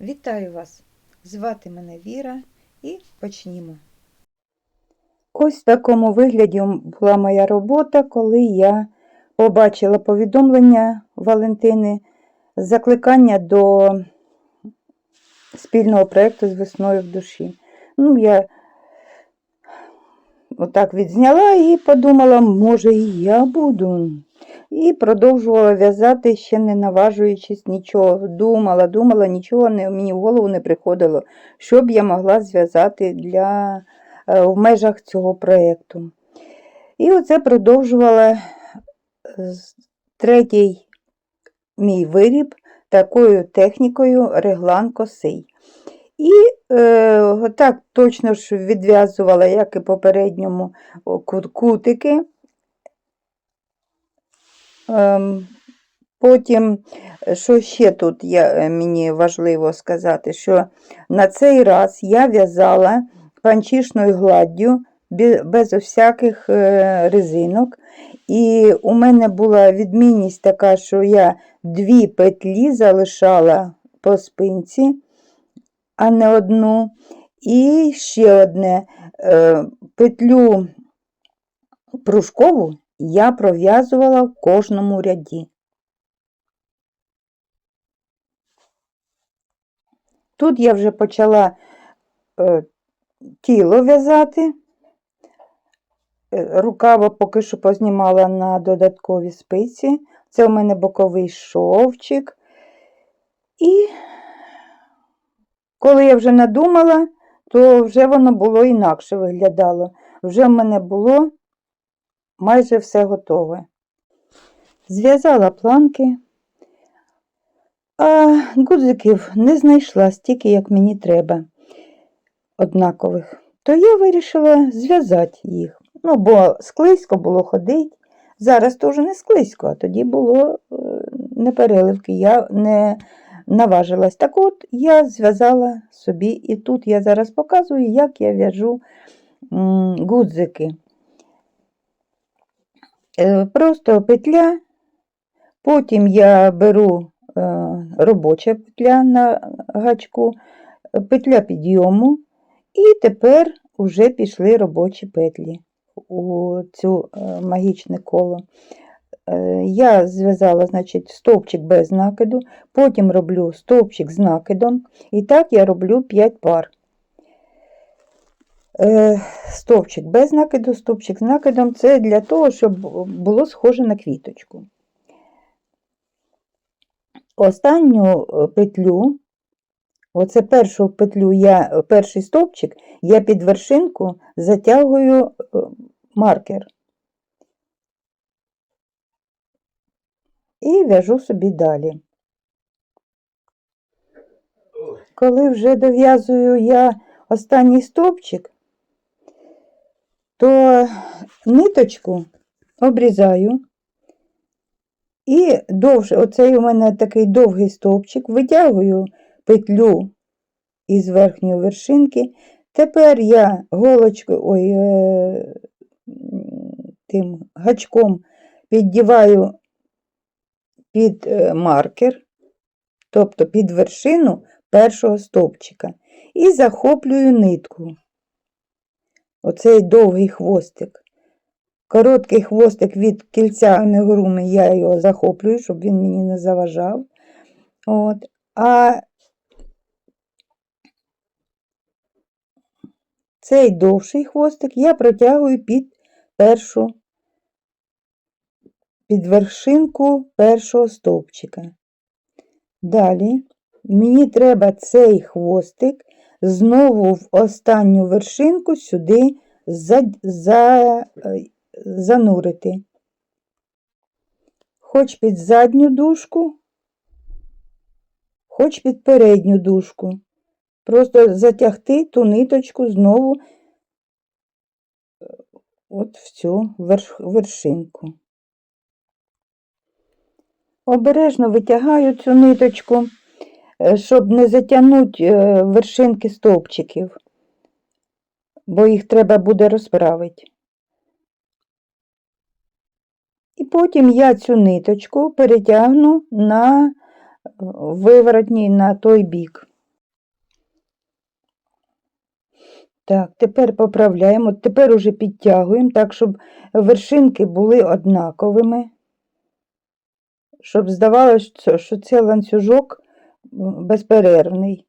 Вітаю вас! Звати мене Віра і почнімо. Ось в такому вигляді була моя робота, коли я побачила повідомлення Валентини, закликання до спільного проєкту з весною в душі. Ну, я отак відзняла і подумала, може, і я буду. І продовжувала в'язати, ще не наважуючись нічого. Думала, думала, нічого не, мені в голову не приходило, що б я могла зв'язати для, е, в межах цього проєкту. І оце продовжувала е, третій мій виріб такою технікою реглан косий. І е, отак точно ж відв'язувала, як і попередньому кутики. Ем, Потім, що ще тут я, е, мені важливо сказати, що на цей раз я в'язала панчішною гладдю без всяких е, резинок. І у мене була відмінність така, що я дві петлі залишала по спинці, а не одну. І ще одне е, петлю пружкову я пров'язувала в кожному ряді. Тут я вже почала е, тіло в'язати. Е, Рукава поки що познімала на додаткові спиці. Це у мене боковий шовчик. І коли я вже надумала, то вже воно було інакше виглядало. Вже в мене було майже все готове. Зв'язала планки, а гудзиків не знайшла стільки, як мені треба, однакових. То я вирішила зв'язати їх. Ну, бо склизько було ходити. Зараз вже не склизько, а тоді було е, не переливки, я не наважилась. Так от я зв'язала собі, і тут я зараз показую, як я в'яжу гудзики. Е, Просто петля, потім я беру е, робоча петля на гачку, петля підйому, і тепер вже пішли робочі петлі у цю е, магічне коло. Я зв'язала, значить, стовпчик без накиду, потім роблю стовпчик з накидом, і так я роблю 5 пар. Е, Стовпчик без накиду, стовпчик з накидом це для того, щоб було схоже на квіточку. Останню е, петлю, оце першу петлю, я, перший стовпчик, я під вершинку затягую е, маркер. І в'яжу собі далі. Коли вже дов'язую я останній стовпчик, то ниточку обрізаю і довше, оцей у мене такий довгий стовпчик, витягую петлю із верхньої вершинки. Тепер я голочкою, ой, е, тим гачком піддіваю під е, маркер, тобто під вершину першого стовпчика, і захоплюю нитку. Оцей довгий хвостик. Короткий хвостик від кільця амігуруми, я його захоплюю, щоб він мені не заважав. От. А цей довший хвостик я протягую під першу, під вершинку першого стовпчика. Далі мені треба цей хвостик знову в останню вершинку сюди за, за, е, занурити. Хоч під задню дужку, хоч під передню дужку. Просто затягти ту ниточку знову е, от в цю верш, вершинку. Обережно витягаю цю ниточку, Е, щоб не затягнути е, вершинки стовпчиків, бо їх треба буде розправити. І потім я цю ниточку перетягну на е, виворотній на той бік. Так, тепер поправляємо, тепер уже підтягуємо так, щоб вершинки були однаковими, щоб здавалося, що це ланцюжок безперервний.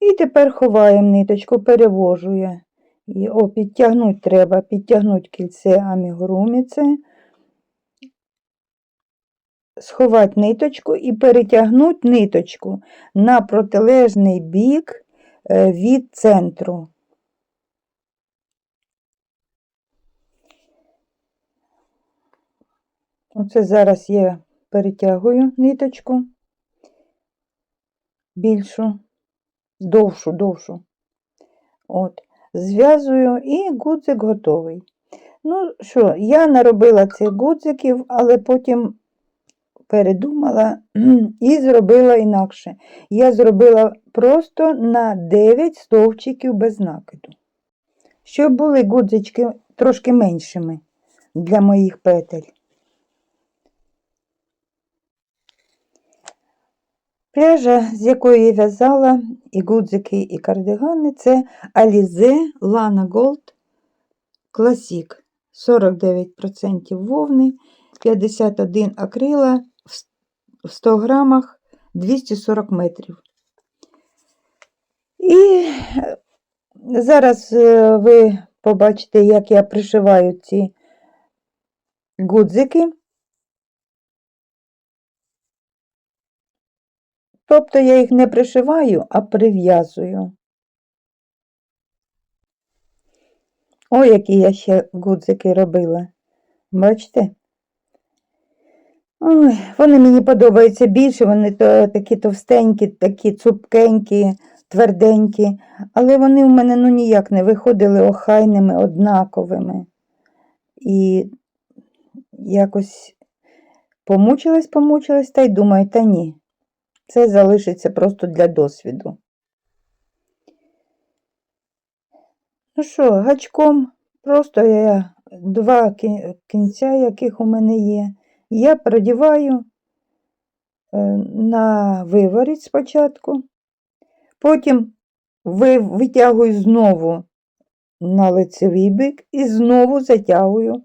І тепер ховаємо ниточку, перевожу я. І, о, підтягнути треба, підтягнути кільце амігуруміце, сховати ниточку і перетягнути ниточку на протилежний бік е, від центру. Оце зараз я перетягую ниточку більшу, довшу, довшу. От, зв'язую і гудзик готовий. Ну що, я наробила цих гудзиків, але потім передумала і зробила інакше. Я зробила просто на 9 стовпчиків без накиду. Щоб були гудзички трошки меншими для моїх петель. Пряжа, з якої я в'язала і гудзики, і кардигани, це Alize Lana Gold Classic. 49% вовни, 51 акрила в 100 грамах 240 метрів. І зараз е, ви побачите, як я пришиваю ці гудзики. Тобто я їх не пришиваю, а прив'язую. О, які я ще гудзики робила. Бачите? Ой, вони мені подобаються більше, вони то, такі товстенькі, такі цупкенькі, тверденькі, але вони в мене ну ніяк не виходили охайними, однаковими. І якось помучилась, помучилась та й думаю, та ні. Це залишиться просто для досвіду. Ну що, гачком просто я два кінця, яких у мене є, я продіваю е, на виворіт спочатку, потім витягую знову на лицевий бік і знову затягую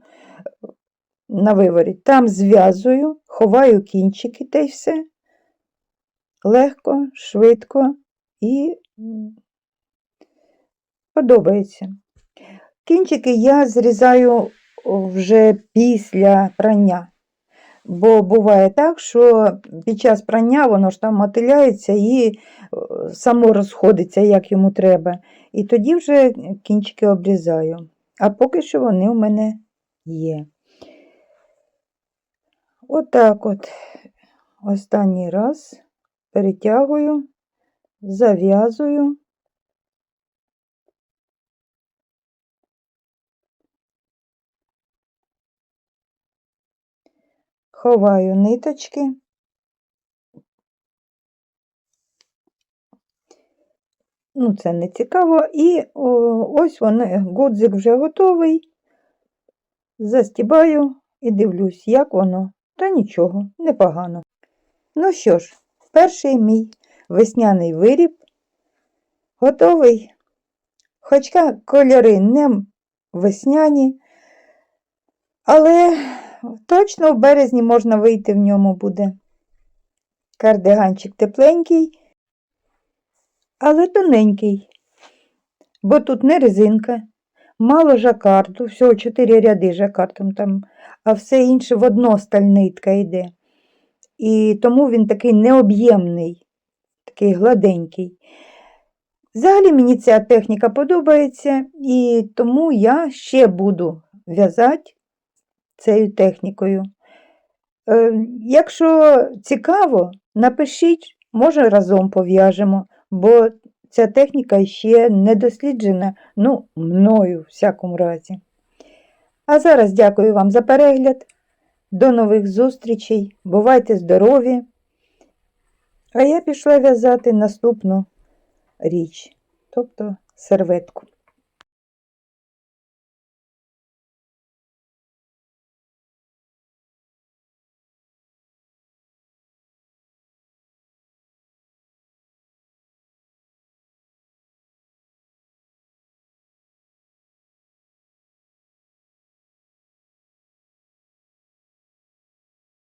на виворіт. Там зв'язую, ховаю кінчики та й все легко, швидко і подобається. Кінчики я зрізаю вже після прання. Бо буває так, що під час прання воно ж там мотиляється і само розходиться, як йому треба. І тоді вже кінчики обрізаю. А поки що вони у мене є. Отак от, останній раз перетягую, зав'язую. Ховаю ниточки. Ну, це не цікаво. І ось вони, гудзик вже готовий. Застібаю і дивлюсь, як воно. Та нічого, непогано. Ну що ж, перший мій весняний виріб готовий. Хоча кольори не весняні, але точно в березні можна вийти в ньому буде. Кардиганчик тепленький, але тоненький, бо тут не резинка, мало жакарту, всього чотири ряди жакартом там, а все інше в односталь нитка йде. І тому він такий необ'ємний, такий гладенький. Взагалі мені ця техніка подобається, і тому я ще буду в'язати цією технікою. Е, Якщо цікаво, напишіть, може разом пов'яжемо, бо ця техніка ще не досліджена, ну, мною, в всякому разі. А зараз дякую вам за перегляд. До нових зустрічей. Бувайте здорові! А я пішла в'язати наступну річ, тобто серветку.